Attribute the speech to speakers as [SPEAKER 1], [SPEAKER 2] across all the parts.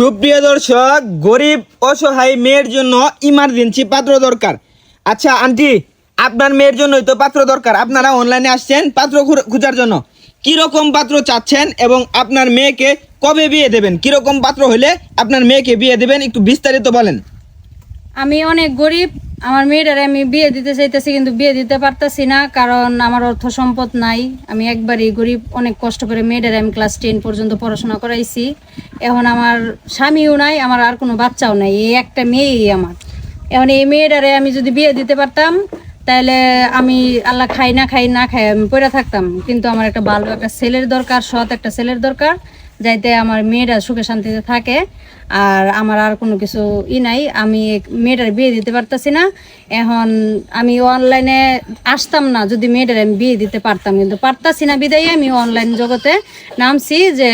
[SPEAKER 1] সুপ্রিয় দর্শক, গরিব, অসহায় মেয়ের জন্য ইমার্জেন্সি পাত্র দরকার। আচ্ছা আন্টি, আপনার মেয়ের জন্যই তো পাত্র দরকার। আপনারা অনলাইনে আসছেন পাত্র খোঁজার জন্য। কীরকম পাত্র চাচ্ছেন এবং আপনার মেয়েকে কবে বিয়ে দেবেন? কীরকম পাত্র হলে আপনার মেয়েকে বিয়ে দেবেন? একটু বিস্তারিত বলেন।
[SPEAKER 2] আমি অনেক গরিব, আমার মেয়েটারে আমি বিয়ে দিতে চাইতেছি কিন্তু বিয়ে দিতে পারতাছি না, কারণ আমার অর্থ সম্পদ নাই। আমি একবারই গরিব, অনেক কষ্ট করে মেয়েটারে আমি ক্লাস টেন পর্যন্ত পড়াশোনা করাইছি। এখন আমার স্বামীও নাই, আমার আর কোনো বাচ্চাও নাই, এই একটা মেয়েই আমার। এখন এই মেয়েটারে আমি যদি বিয়ে দিতে পারতাম তাহলে আমি আল্লাহ খাই না খাই না খাই আমি পড়ে থাকতাম। কিন্তু আমার একটা ভালো একটা ছেলের দরকার, সৎ একটা ছেলের দরকার। যাইতে আমার মেয়েরা সুখে শান্তিতে থাকে, আর আমার আর কোনো কিছু ই নাই। আমি মেয়েটার বিয়ে দিতে পারতাছি না। এখন আমি অনলাইনে আসতাম না, যদি মেয়েটার আমি বিয়ে দিতে পারতাম। কিন্তু পারতাছি না বিদায়, আমি অনলাইন জগতে নামছি যে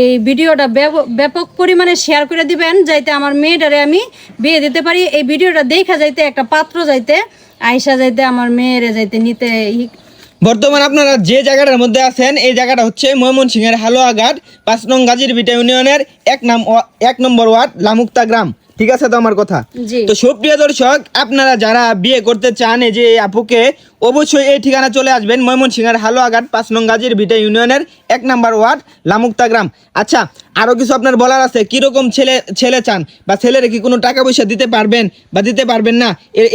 [SPEAKER 2] এই ভিডিওটা ব্যাপ- ব্যাপক পরিমাণে শেয়ার করে দিবেন, যাইতে আমার মেয়েটারে আমি বিয়ে দিতে পারি। এই ভিডিওটা দেখা যাইতে একটা পাত্র যাইতে আয়সা যাইতে আমার মেয়েরে যাইতে নিতে
[SPEAKER 1] বর্তমান আপনারা যে জায়গাটার মধ্যে আছেন এই জায়গাটা হচ্ছে ময়মনসিংহের হালুয়াঘাট পাঁচ নং গাজীর বিটা ইউনিয়নের এক নাম এক নম্বর ওয়ার্ড লামুক্তা গ্রাম। ঠিক আছে তো আমার কথা? তো সুপ্রিয় দর্শক আপনারা যারা বিয়ে করতে চান এই যে আপুকে অবশ্যই এই ঠিকানা চলে আসবেন ময়মনসিংহের হালুয়াঘাট পাঁচ নং গাজীর ভিটা ইউনিয়নের এক নাম্বার ওয়ার্ড লামুক্তা গ্রাম। আচ্ছা আরও কিছু আপনার বলার আছে? কীরকম ছেলে ছেলে চান? বা ছেলের কি কোনো টাকা পয়সা দিতে পারবেন বা দিতে পারবেন না?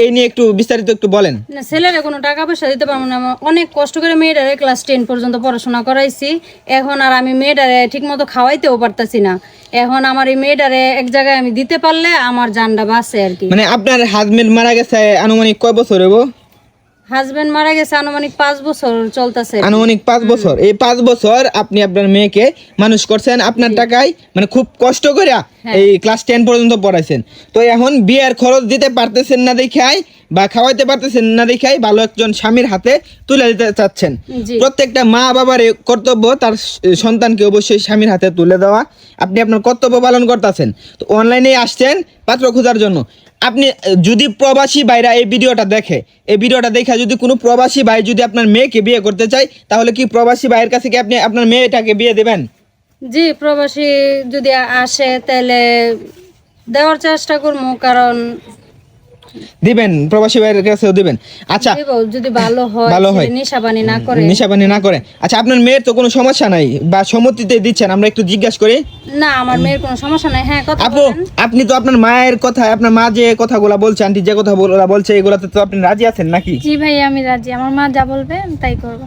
[SPEAKER 1] এই নিয়ে একটু বিস্তারিত একটু বলেন।
[SPEAKER 2] না ছেলেরা কোনো টাকা পয়সা দিতে পারব না। অনেক কষ্ট করে মেয়েটারে ক্লাস টেন পর্যন্ত পড়াশোনা করাইছি। এখন আর আমি মেয়েটারে ঠিক মতো খাওয়াইতেও পারতাছি না। এখন আমার এই মেয়েটারে এক জায়গায় আমি দিতে পারলে আমার জানটা বাঁচে আর কি।
[SPEAKER 1] মানে আপনার হাজবেন্ড মারা গেছে আনুমানিক কয় বছর হব
[SPEAKER 2] হাজবেন্ড মারা গেছে আনুমানিক পাঁচ বছর চলতেছে।
[SPEAKER 1] আনুমানিক পাঁচ বছর। এই পাঁচ বছর আপনি আপনার মেয়েকে মানুষ করছেন আপনার টাকায় মানে খুব কষ্ট করে এই ক্লাস টেন পর্যন্ত পড়াইছেন। তো এখন বিয়ের খরচ দিতে পারতেছেন না দেখাই বা খাওয়াইতে পারতেছেন না দেখাই ভালো একজন স্বামীর হাতে তুলে দিতে চাচ্ছেন। প্রত্যেকটা মা বাবার এই কর্তব্য তার সন্তানকে অবশ্যই স্বামীর হাতে তুলে দেওয়া। আপনি আপনার কর্তব্য পালন করতেছেন। তো অনলাইনে আসছেন পাত্র খোঁজার জন্য। আপনি যদি প্রবাসী ভাইরা এই ভিডিওটা দেখে, এই ভিডিওটা দেখে যদি কোনো প্রবাসী ভাই যদি আপনার মেয়েকে বিয়ে করতে চায়, তাহলে কি প্রবাসী ভাইয়ের কাছে কি আপনি আপনার মেয়েটাকে বিয়ে দেবেন?
[SPEAKER 2] জি, প্রবাসী যদি আসে, তাহলে দেওয়ার চেষ্টা করব কারণ
[SPEAKER 1] দিবেন প্রবাসী ভাইয়ের কাছেও দিবেন। আচ্ছা
[SPEAKER 2] যদি ভালো হয়
[SPEAKER 1] ভালো হয়।
[SPEAKER 2] নেশাবানি না করে।
[SPEAKER 1] নিশাপানি না করে। আচ্ছা আপনার মেয়ের তো কোনো সমস্যা নাই বা সম্মতিতে দিচ্ছেন আমরা একটু জিজ্ঞাসা করি।
[SPEAKER 2] না আমার মেয়ের কোনো সমস্যা নাই। হ্যাঁ কথা
[SPEAKER 1] আপু আপনি তো আপনার মায়ের কথা আপনার মা যে কথাগুলো বলছে আন্টি যে কথা বলা বলছে এগুলাতে তো আপনি রাজি আছেন নাকি?
[SPEAKER 2] জি ভাই আমি রাজি। আমার মা যা বলবে তাই করব।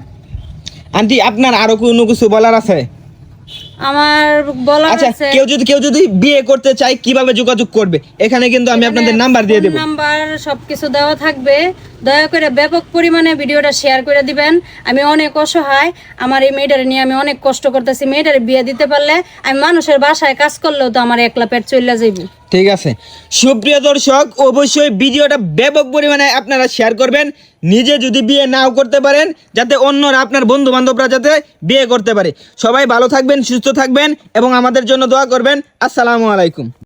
[SPEAKER 1] আন্টি আপনার আরও কোনো কিছু বলার আছে?
[SPEAKER 2] আমার বলা
[SPEAKER 1] আচ্ছা
[SPEAKER 2] আছে
[SPEAKER 1] কেউ যদি কেউ যদি বিয়ে করতে চায় কীভাবে যোগাযোগ করবে? এখানে কিন্তু আমি আপনাদের নাম্বার দিয়ে দেব।
[SPEAKER 2] নাম্বার সবকিছু দেওয়া থাকবে। দয়া করে ব্যাপক পরিমাণে ভিডিওটা শেয়ার করে দিবেন। আমি অনেক অসহায়। আমার এই মেয়েটারে নিয়ে আমি অনেক কষ্ট করতেছি। মেয়েটারে বিয়ে দিতে পারলে আমি মানুষের বাসায় কাজ করলেও তো আমার একলা পেট চলে যাইব।
[SPEAKER 1] ঠিক আছে। সুপ্রিয় দর্শক, অবশ্যই ভিডিওটা ব্যাপক পরিমাণে আপনারা শেয়ার করবেন। নিজে যদি বিয়ে নাও করতে পারেন, যাতে অন্যরা আপনার বন্ধু বান্ধবরা যাতে বিয়ে করতে পারে। সবাই ভালো থাকবেন, সুস্থ থাকবেন এবং আমাদের জন্য দোয়া করবেন। আসসালামু আলাইকুম।